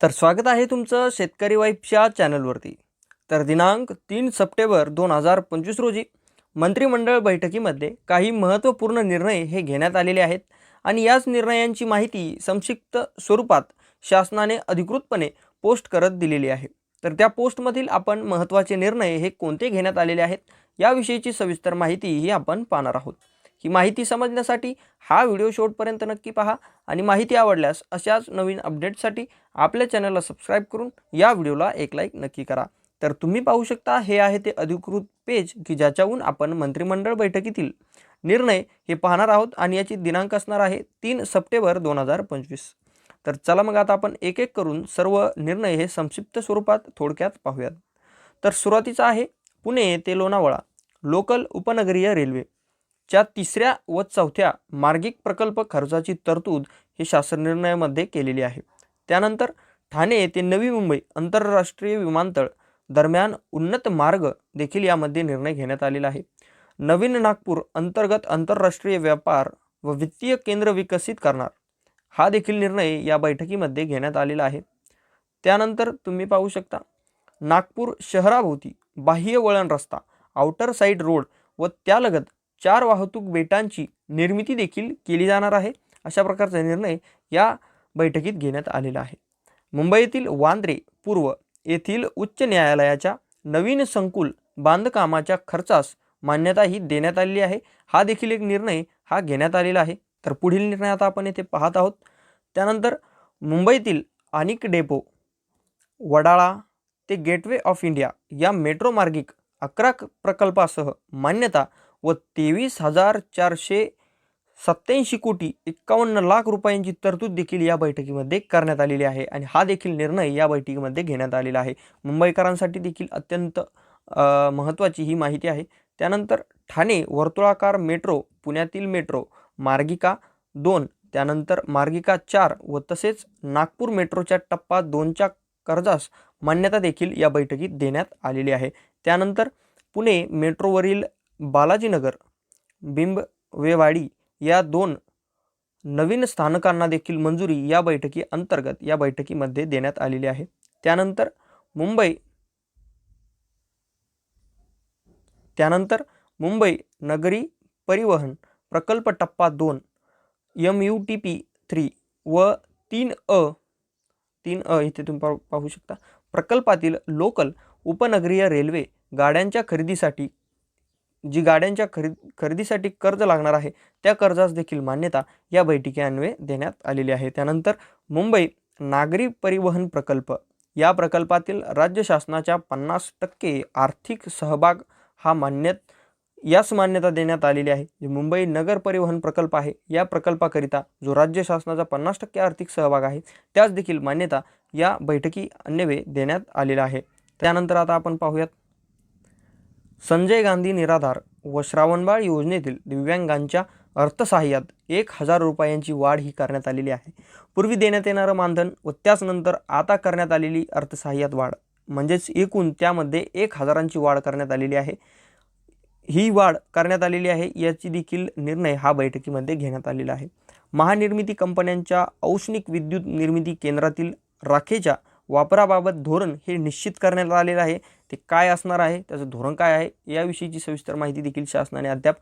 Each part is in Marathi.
तर स्वागत आहे तुमचं शेतकरी वाईफच्या चॅनलवरती. तर दिनांक तीन सप्टेंबर दोन हजार पंचवीस रोजी मंत्रिमंडळ बैठकीमध्ये काही महत्त्वपूर्ण निर्णय हे घेण्यात आलेले आहेत आणि याच निर्णयांची माहिती संक्षिप्त स्वरूपात शासनाने अधिकृतपणे पोस्ट करत दिलेली आहे. तर त्या पोस्टमधील आपण महत्त्वाचे निर्णय हे कोणते घेण्यात आलेले आहेत याविषयीची सविस्तर माहिती ही आपण पाहणार आहोत. ही माहिती समजण्यासाठी हा व्हिडिओ शेवटपर्यंत नक्की पहा आणि माहिती आवडल्यास अशाच नवीन अपडेट्ससाठी आपल्या चॅनलला सबस्क्राईब करून या व्हिडिओला एक लाईक नक्की करा. तर तुम्ही पाहू शकता हे आहे ते अधिकृत पेज की ज्याच्याहून आपण मंत्रिमंडळ बैठकीतील निर्णय हे पाहणार आहोत आणि याची दिनांक असणार आहे तीन सप्टेंबर दोन हजार पंचवीस. तर चला मग आता आपण एक एक करून सर्व निर्णय हे संक्षिप्त स्वरूपात थोडक्यात पाहूयात. तर सुरुवातीचा आहे पुणे ते लोणावळा लोकल उपनगरीय रेल्वे. च्या तिसऱ्या व चौथ्या मार्गिक प्रकल्प खर्चाची तरतूद ही शासन निर्णयामध्ये केलेली आहे. त्यानंतर ठाणे ते नवी मुंबई आंतरराष्ट्रीय विमानतळ दरम्यान उन्नत मार्ग देखील यामध्ये निर्णय घेण्यात आलेला आहे. नवीन नागपूर अंतर्गत आंतरराष्ट्रीय व्यापार व वित्तीय केंद्र विकसित करणार हा देखील निर्णय या बैठकीमध्ये घेण्यात आलेला आहे. त्यानंतर तुम्ही पाहू शकता नागपूर शहराभोवती बाह्य वळण रस्ता आउटर साईड रोड व त्यालगत चार वाहतूक बेटांची निर्मिती देखील केली जाणार आहे. अशा प्रकारचा निर्णय या बैठकीत घेण्यात आलेला आहे. मुंबईतील वांद्रे पूर्व येथील उच्च न्यायालयाच्या नवीन संकुल बांधकामाच्या खर्चास मान्यताही देण्यात आलेली आहे. हा देखील एक निर्णय हा घेण्यात आलेला आहे. तर पुढील निर्णय आता आपण येथे पाहत आहोत. त्यानंतर मुंबईतील अनेक डेपो वडाळा ते गेटवे ऑफ इंडिया या मेट्रो मार्गिक अकरा प्रकल्पासह मान्यता व तेवीस हजार चारशे सत्याऐंशी कोटी एक्कावन्न लाख रुपयांची तरतूद देखील या बैठकीमध्ये करण्यात आलेली आहे आणि हा देखील निर्णय या बैठकीमध्ये घेण्यात आलेला आहे. मुंबईकरांसाठी देखील अत्यंत महत्त्वाची ही माहिती आहे. त्यानंतर ठाणे वर्तुळाकार मेट्रो पुण्यातील मेट्रो मार्गिका दोन त्यानंतर मार्गिका चार व तसेच नागपूर मेट्रोच्या टप्पा दोनच्या कर्जास मान्यता देखील या बैठकीत देण्यात आलेली आहे. त्यानंतर पुणे मेट्रोवरील बालाजीनगर बिंबवेवाडी या दोन नवीन स्थानकांना देखील मंजुरी या बैठकी अंतर्गत या बैठकीमध्ये देण्यात आलेली आहे. त्यानंतर मुंबई त्यानंतर मुंबई नगरी परिवहन प्रकल्प टप्पा दोन M U T P three व तीन अ तीन अ इथे तुम्ही पाहू पाहू शकता. प्रकल्पातील लोकल उपनगरीय रेल्वे गाड्यांच्या खरेदीसाठी जी गाड्यांच्या खरेद खरेदीसाठी कर्ज लागणार आहे त्या कर्जास देखील मान्यता या बैठकीअन्वये देण्यात आलेली आहे. त्यानंतर मुंबई नागरी परिवहन प्रकल्प या प्रकल्पातील राज्य शासनाच्या पन्नास टक्के आर्थिक सहभाग हा मान्यत यास मान्यता देण्यात आलेली आहे. जे मुंबई नगर परिवहन प्रकल्प आहे या प्रकल्पाकरिता जो राज्य शासनाचा पन्नास टक्के आर्थिक सहभाग आहे त्यास देखील मान्यता या बैठकी अन्यवे देण्यात आलेला आहे. त्यानंतर आता आपण पाहूयात संजय गांधी निराधार व श्रावणबाळ योजनेतील दिव्यांगांच्या अर्थसहाय्यात एक हजार रुपयांची वाढ ही करण्यात आलेली आहे. पूर्वी देण्यात येणारं मानधन व त्याचनंतर आता करण्यात आलेली अर्थसहाय्यात वाढ म्हणजेच एकूण त्यामध्ये एक हजारांची वाढ करण्यात आलेली आहे. ही वाढ करण्यात आलेली आहे याची देखील निर्णय हा बैठकीमध्ये घेण्यात आलेला आहे. महानिर्मिती कंपन्यांच्या औष्णिक विद्युत निर्मिती केंद्रातील राखेच्या वापराबाबत धोरण हे निश्चित करण्यात आलेलं आहे. ते काय असणार आहे? त्याचं धोरण काय आहे? याविषयीची सविस्तर माहिती देखील शासनाने अद्याप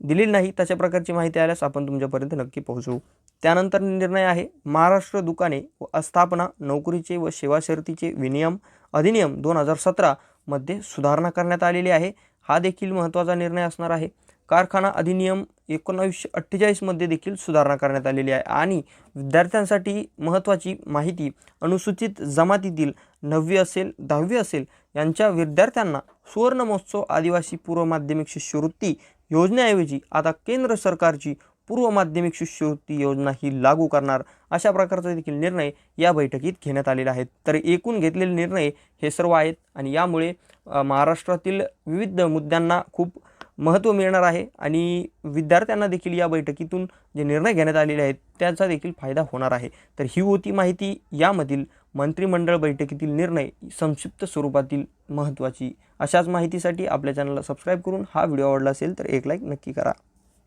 दिलेली नाही तशा प्रकारची माहिती आल्यास आपण तुमच्यापर्यंत नक्की पोहोचवू त्यानंतर निर्णय आहे महाराष्ट्र दुकाने व आस्थापना नोकरीचे व सेवा शर्तीचे विनियम अधिनियम दोन हजार सतरामध्ये सुधारणा करण्यात आलेली आहे. हा देखील महत्त्वाचा निर्णय असणार आहे. कारखाना अधिनियम एकोणावीसशे अठ्ठेचाळीसमध्ये देखील सुधारणा करण्यात आलेली आहे आणि विद्यार्थ्यांसाठी महत्त्वाची माहिती अनुसूचित जमातीतील नववी असेल दहावी असेल यांच्या विद्यार्थ्यांना सुवर्ण महोत्सव आदिवासी पूर्व माध्यमिक शिष्यवृत्ती योजनेऐवजी आता केंद्र सरकारची पूर्व माध्यमिक शिष्यवृत्ती योजना ही लागू करणार अशा प्रकारचा देखील निर्णय या बैठकीत घेण्यात आलेला आहे. तर एकूण घेतलेले निर्णय हे सर्व आहेत आणि यामुळे महाराष्ट्रातील विविध मुद्द्यांना खूप महत्त्व मिळणार आहे आणि विद्यार्थ्यांना देखील या बैठकीतून जे निर्णय घेण्यात आलेले आहेत त्याचा देखील फायदा होणार आहे. तर ही होती माहिती. यामधील मंत्रिमंडळ बैठकीतील निर्णय संक्षिप्त स्वरूपातील महत्त्वाची. अशाच माहितीसाठी आपल्या चॅनलला सबस्क्राईब करून हा व्हिडिओ आवडला असेल तर एक लाईक नक्की करा.